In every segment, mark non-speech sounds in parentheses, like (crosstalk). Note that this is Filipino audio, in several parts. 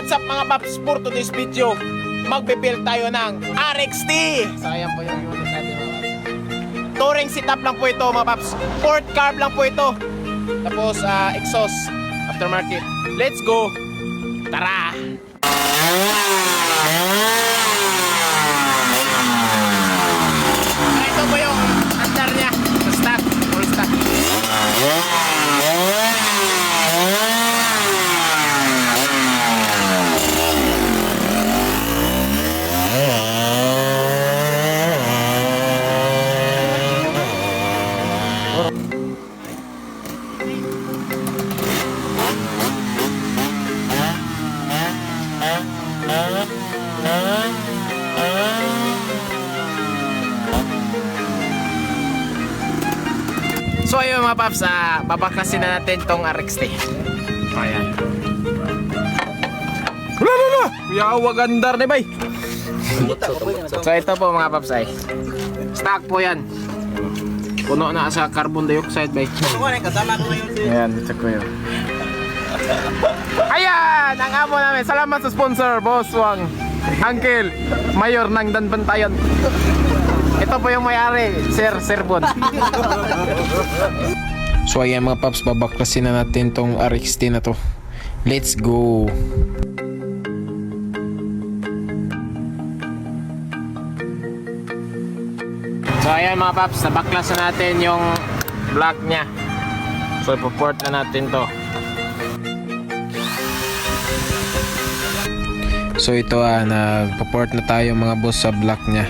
what's up mga paps for today's video. Magbe-build tayo ng RXT so ayan po yung unit natin mga paps. Touring setup lang po ito mga paps. Port carb lang po ito. Tapos ah, exhaust. Aftermarket. Let's go. Tara ito po yung andar niya sa stock full stock So ayun mga paps, ah, babaklasin na natin tong RXT. Ayan. Wala na na! Kuya wagandar na bay. So ito po mga paps ay. Stock po yan. Puno na sa carbon dioxide bay. Ayan, check ko yun. Ayan! Ang amo namin. Salamat sa sponsor, Boss Wang. Uncle, Mayor ng Danbantayan. Ito po yung may-ari, Sir Serbon. so ayan mga paps, babaklasin na natin tong RXT na to. Let's go! So ayan mga paps, nabaklas na natin yung block niya. So ipoport na natin to. So ito ah, nagpo-port na tayo mga boss sa block niya.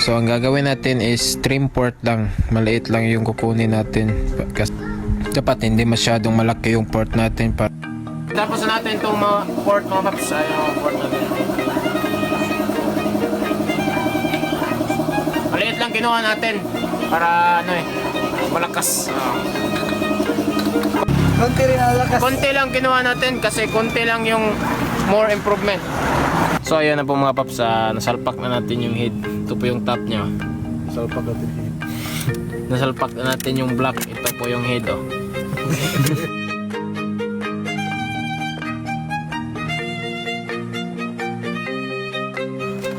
So ang gagawin natin is trim port lang. Maliit lang yung kukunin natin. Kasi dapat hindi masyadong malaki yung port natin pa. Tapos na natin itong mga port mga paps. Ayun mga port natin. Kinuha natin para ano eh malakas. Konti rin ang lakas. Konti lang kinuha natin kasi konti lang yung more improvement. So ayun na po mga paps, ah, nasalpak na natin yung head. Ito po yung top niya. Salpak natin. (laughs) Nasalpak na natin yung block. Ito po yung head oh. (laughs)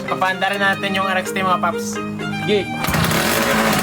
Papanda rin natin yung RXT mga paps. Sige. gentlemen.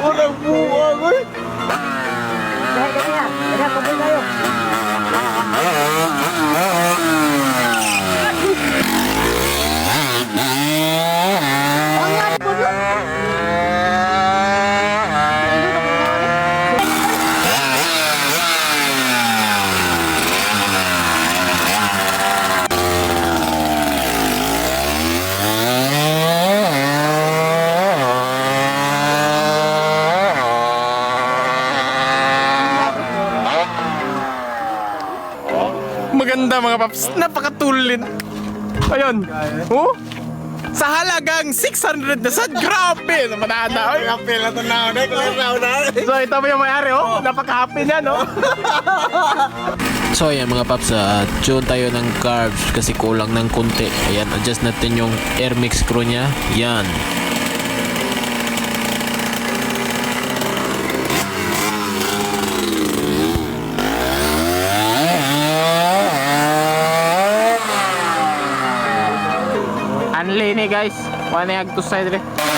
Unang buwag eh. Dahil kasi yan. Kaya pabay tayo. Maganda mga paps. Napakatulin. Ayun. Oh? Sa halagang 600 na sad. Grabe! Namanana. Ay. Kapil na ito na. So ito po yung may-ari oh. Napaka-happy niya no. (laughs) So ayan mga paps, uh, tune tayo ng carbs kasi kulang ng konti. Ayan, adjust natin yung air mix screw niya. Yan. Anli ni guys. Wala yung agtos side rin.